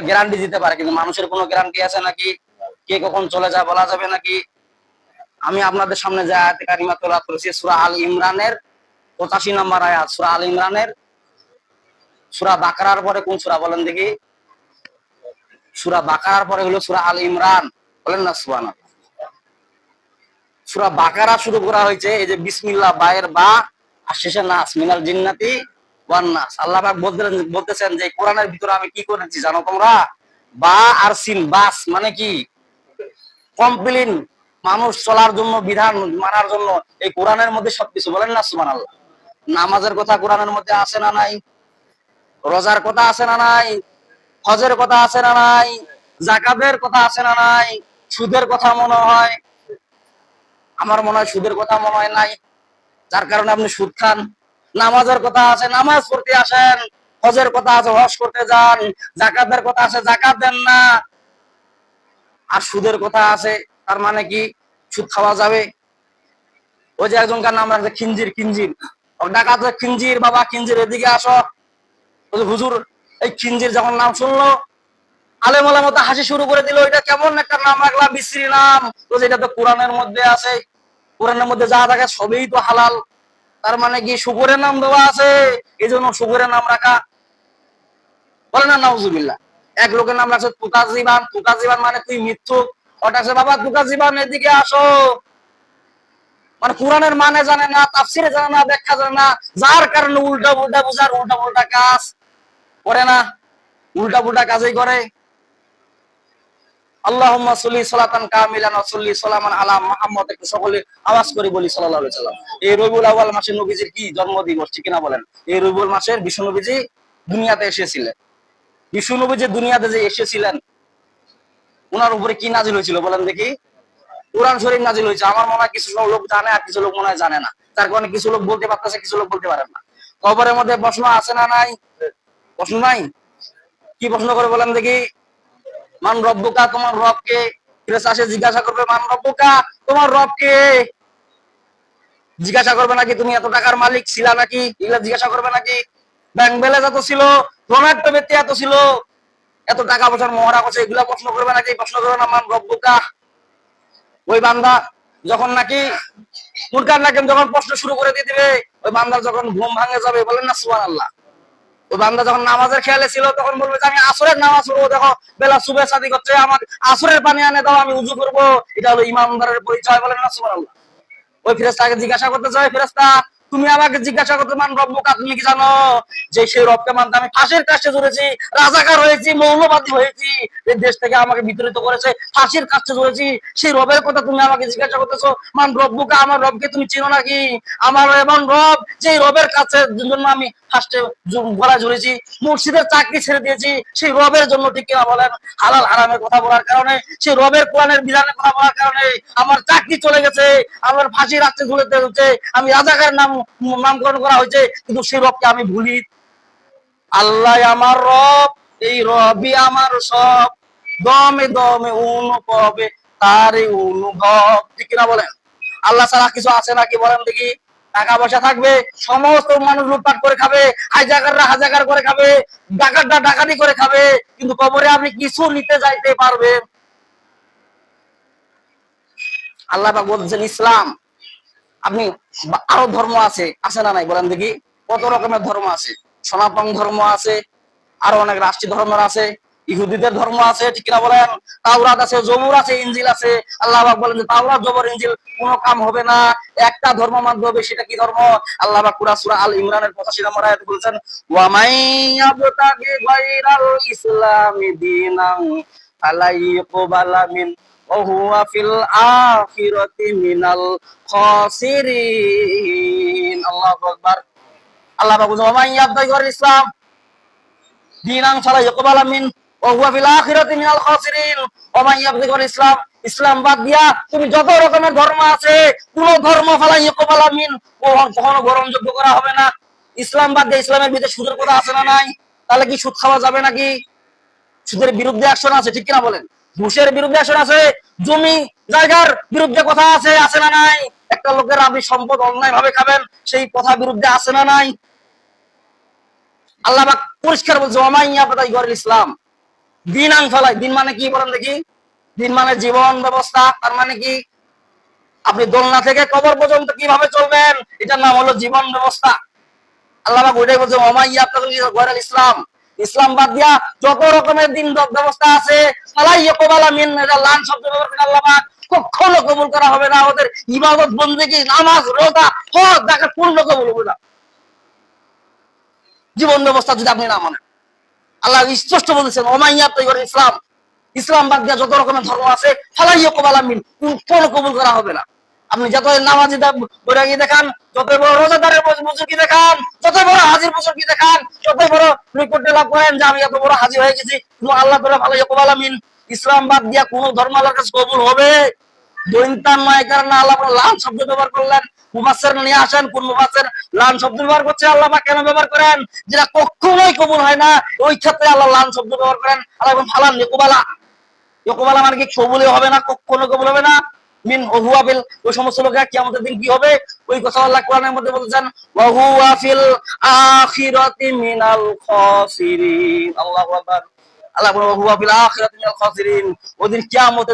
বলে গ্যারান্টি দিতে পারে, কিন্তু মানুষের কোনো গ্যারান্টি আছে নাকি? কে কখন চলে যায় বলা যাবে নাকি? আমি আপনাদের সামনে কারিমা করেছি, সুরা আল ইমরানের পঁচাশি নম্বর আয়াত আল ইমরানের বাকারার পরে কোন বলেন দেখি? সুরা বাকারার পরে হলো সুরা আল ইমরান, বলেন না সুবানা সুরা বাকারা শুরু করা হয়েছে, এই যে বিসমিল্লাহ, বায়ের বা, আর শেষে নাস জিন্নাতি ওয়ান আল্লাহ বলতেছেন যে কোরআনের ভিতরে আমি কি করেছি জানো তোমরা? বা আর সিন, বাস মানে কি? কমপ্লিন মানুষ চলার জন্য, বিধান মানার জন্য এই কোরআনের মধ্যে সবকিছু বলেন না সুমান আল্লাহ নামাজের কথা কোরআনের মধ্যে আছে না নাই? রোজার কথা আছে না নাই? হজের কথা আছে না নাই? জাকাতের কথা আছে না নাই? সুদের কথা মনে হয়? আমার মনে হয় সুদের কথা মনে হয় নাই। যার কারণে আপনি সুদ খান। নামাজের কথা আছে, নামাজ পড়তে আসেন, হজের কথা আছে, হজ করতে যান, জাকাতের কথা আছে, জাকাত দেন না। আর সুদের কথা আছে, তার মানে কি? সুদ খাওয়া যাবে। ওই যে একজনকার নাম রাখছে খিঞ্জির খিঞ্জির ডাকাত খিঞ্জির বাবা খিঞ্জির এদিকে আসো। হুজুর, এই খিঞ্জির যখন নাম শুনলো, আলেম আলামত হাসি শুরু করে দিল এটা কেমন একটা নাম রাখলাম বিশ্রী নাম? তো যেটা তো কোরআনের মধ্যে আছে। কোরআনের মধ্যে যা থাকে সবই তো হালাল। তার মানে কি শুকুরের নাম দেওয়া আছে? এই জন্য শুকুরের নাম রাখা। বলে না, নাউজুবিল্লাহ। এক লোকের নাম রাখছে তুকা জীবান। তুকা জীবান মানে তুই মৃত্যু। আছে বাবা? তুকা জীবান, এদিকে আসো। মানে কোরআনের মানে জানে না, তাফসিরে জানে না, ব্যাখ্যা জানে না। যার কারণে উল্টা উল্টা বুঝার উল্টা উল্টা কাজ করে না। উল্টা উল্টা কাজই করে। আল্লাহুম্মা সাল্লি সালাতান কামিলান ওয়া সাল্লি সালামান আলা সকলে আওয়াজ করে বলি সাল্লাল্লাহু আলাইহি এই রবিউল আউয়াল মাসে নবীজির কি জন্মদিবস, ঠিক বলেন? এই রবিউল মাসের নবীজি দুনিয়াতে এসেছিলেন। নবী যে দুনিয়াতে যে এসেছিলেন ওনার উপরে কি নাজিল হয়েছিল বলেন দেখি? কোরআন শরীফ নাজিল হয়েছে। আমার মনে হয় কিছু লোক জানে আর কিছু লোক মনে হয় জানে না। তার কারণে কিছু লোক বলতে পারতেছে, কিছু লোক বলতে পারেন না। কবরের মধ্যে প্রশ্ন আছে না নাই? প্রশ্ন নাই? কি প্রশ্ন করে বলেন দেখি? মান রব্বুকা, তোমার রবকে। ফিরেস আসে, জিজ্ঞাসা করবে, মান রব্বুকা, তোমার রবকে। জিজ্ঞাসা করবে নাকি, তুমি এত টাকার মালিক ছিলা নাকি? এগুলা জিজ্ঞাসা করবে নাকি? ব্যাংক ব্যালেন্স এত ছিল ধনাঢ্য ব্যক্তি এত ছিল। এত টাকা পয়সার মহড়া করছে এগুলা প্রশ্ন করবে নাকি? প্রশ্ন করবে না, মান রব্বুকা। ওই বান্দা যখন নাকি মুরকার নাকেম যখন প্রশ্ন শুরু করে দিয়ে দিবে, ওই বান্দার যখন ঘুম ভাঙে যাবে, বলেন না সুবান আল্লাহ ওই বান্দা যখন নামাজের খেয়ালে ছিল, তখন বলবে যে, আমি আসরের নামাজ পড়ব, দেখো, বেলা সুবে সাদি করছে, আমার আসরের পানি আনে দাও, আমি উজু করব। এটা হলো ইমানদারের পরিচয় বলে ওই ফেরেস্তাকে জিজ্ঞাসা করতে চাই ফেরেস্তা তুমি আমাকে জিজ্ঞাসা করতে মান রব্বকা তুমি কি জানো? যে সেই রবকে মানতে আমি ফাঁসির কাছে জুড়েছি রাজাকার হয়েছি, মৌলবাদী হয়েছি। এই দেশ থেকে আমাকে বিতরিত করেছে, ফাঁসির কাছে জুড়েছি সেই রবের কথা তুমি আমাকে জিজ্ঞাসা করতেছো, মান রব্বুকা আমার রবকে তুমি চিনো নাকি? আমার এমন রব যে রবের কাছে জন্য আমি ফার্স্টে গলা ঝুড়েছি মসজিদের চাকরি ছেড়ে দিয়েছি। সেই রবের জন্য ঠিক কিনা বলেন? হালাল হারামের কথা বলার কারণে, সেই রবের কোরআনের বিধানের কথা বলার কারণে আমার চাকরি চলে গেছে, আমার ফাঁসি রাখতে ঝুলেতে হচ্ছে আমি রাজাকার নাম নামকরণ করা হয়েছে, কিন্তু সেই রবকে আমি ভুলি। আল্লাহ আমার রব, এই রবি আমার সব। দমে দমে অনুভবে তারে অনুভব। ঠিক কিনা বলেন? আল্লাহ ছাড়া কিছু আছে নাকি বলেন দেখি? টাকা পয়সা থাকবে, সমস্ত মানুষ লুটপাট করে খাবে হাইজাকাররা হাজাকার করে খাবে, ডাকাতরা ডাকাতি করে খাবে, কিন্তু কবরে আপনি কিছু নিতে যাইতে পারবেন। আল্লাহ বলছেন ইসলাম আপনি আরও ধর্ম আছে আছে না নাই? বলেন দেখি। কত রকমের ধর্ম আছে? সনাতন ধর্ম আছে, আরও অনেক রাষ্ট্রীয় ধর্ম আছে, ইহুদিদের ধর্ম আছে, ঠিক কিনা বলেন? তাওরাত আছে জবুর আছে ইঞ্জিল আছে। আল্লাহ বলেন যে, তাওরাত জবর ইঞ্জিল কোনো কাম হবে না। একটা ধর্ম মানতে হবে, সেটা কি ধর্ম? আল্লাহ পাক কুরআন সূরা আল ইমরানের 85 নম্বর আয়াতে বলেছেন ওয়া মাইয়াবতাগি গায়রাল ইসলামি দীনান মিন وهو في الآخرة من الخاسرين الله أكبر আল্লাহ পাক বলেন ওমান ইয়াবদাই গর ইসলাম দিনাং সালা ইয়াকবালা মিন ওয়া হুয়া ফিল আখিরাতি মিনাল খাসিরিন ওমান ইয়াবদাই গর ইসলাম ইসলাম বাদ দিয়া তুমি যত রকমের ধর্ম আছে কোন ধর্ম ফালা ইয়াকবালা মিন কখনো গ্রহণযোগ্য করা হবে না ইসলাম বাদ দিয়ে ইসলামের ভিতরে সুদের কথা আছে না নাই তাহলে কি সুদ খাওয়া যাবে নাকি সুদের বিরুদ্ধে অ্যাকশন আছে ঠিক কিনা বলেন ঘুষের বিরুদ্ধে অ্যাকশন আছে, জমি, জায়গার বিরুদ্ধে কথা আছে আছে না নাই? একটা লোকের আপনি সম্পদ অন্যায় ভাবে খাবেন, সেই কথা বিরুদ্ধে আছে না নাই? আল্লাহ পরিষ্কার বলছে ওমাইয়া পাতাই গরের ইসলাম। দিন আং ফেলাই দিন মানে কি বলেন দেখি? দিন মানে জীবন ব্যবস্থা, তার মানে কি? আপনি দোলনা থেকে কবর পর্যন্ত কীভাবে চলবেন? এটার নাম হলো জীবন ব্যবস্থা। আল্লাহ ওইটাই বলছে ওমাইয়া গয়রাল ইসলাম। ইসলাম বাদ দিয়া যত রকমের দিন ব্যবস্থা আছে কখনো কবুল করা হবে না। ওদের ইবাদত বন্দেগী নামাজ, রোজা, হজ জাকাত পূর্ণ কবুল হবে না। জীবন ব্যবস্থা যদি আপনি না মানেন। আল্লাহ স্পষ্ট বলেছেন ওমাইয়া তৈরি ইসলাম। ইসলাম বাদ দিয়া যত রকমের ধর্ম আছে ফালাই ইয়াকবালা মিন কোনো কবুল করা হবে না। আপনি যত নামাজি বৈরাগী দেখান? যত বড় রোজাদারের বুজুর্গি দেখান? যত বড় হাজির বুজুর্গি দেখান? যত বড় রিপোর্ট লাভ করেন, যে আমি এত বড় হাজির হয়ে গেছি আল্লাহ তাআলা ভালো ইসলাম বাদ দিয়া কোন ধর্ম আল্লাহর কাছে কবুল হবে? নয় আল্লাহ লাল শব্দ ব্যবহার করলেন? নিয়ে আসেন, কোন মুফাসসির লাল শব্দ ব্যবহার করছে? আল্লাহ কেন ব্যবহার করেন? যেটা কখনোই কবুল হয় না, ওই ক্ষেত্রে আল্লাহ লাল শব্দ ব্যবহার করেন। আল্লাহ ফালান ইয়াকুবালা ইকবালা মানে কি কবুলে হবে না, কখনো কবুল হবে না? মিন হুয়া বিল, ওই সমস্ত লোকেরা কিয়ামতের দিন কি হবে? ওই কথা আল্লাহ কোরআনের মধ্যে বলেছেন ওয়া হুয়া ফিল আখিরাতি মিনাল খাসিরিন। আল্লাহু আকবার। আল্লাহ বলে ওয়া হুয়া ফিল আখিরাতি মিনাল খাসিরিন। ওদিন কিয়ামতের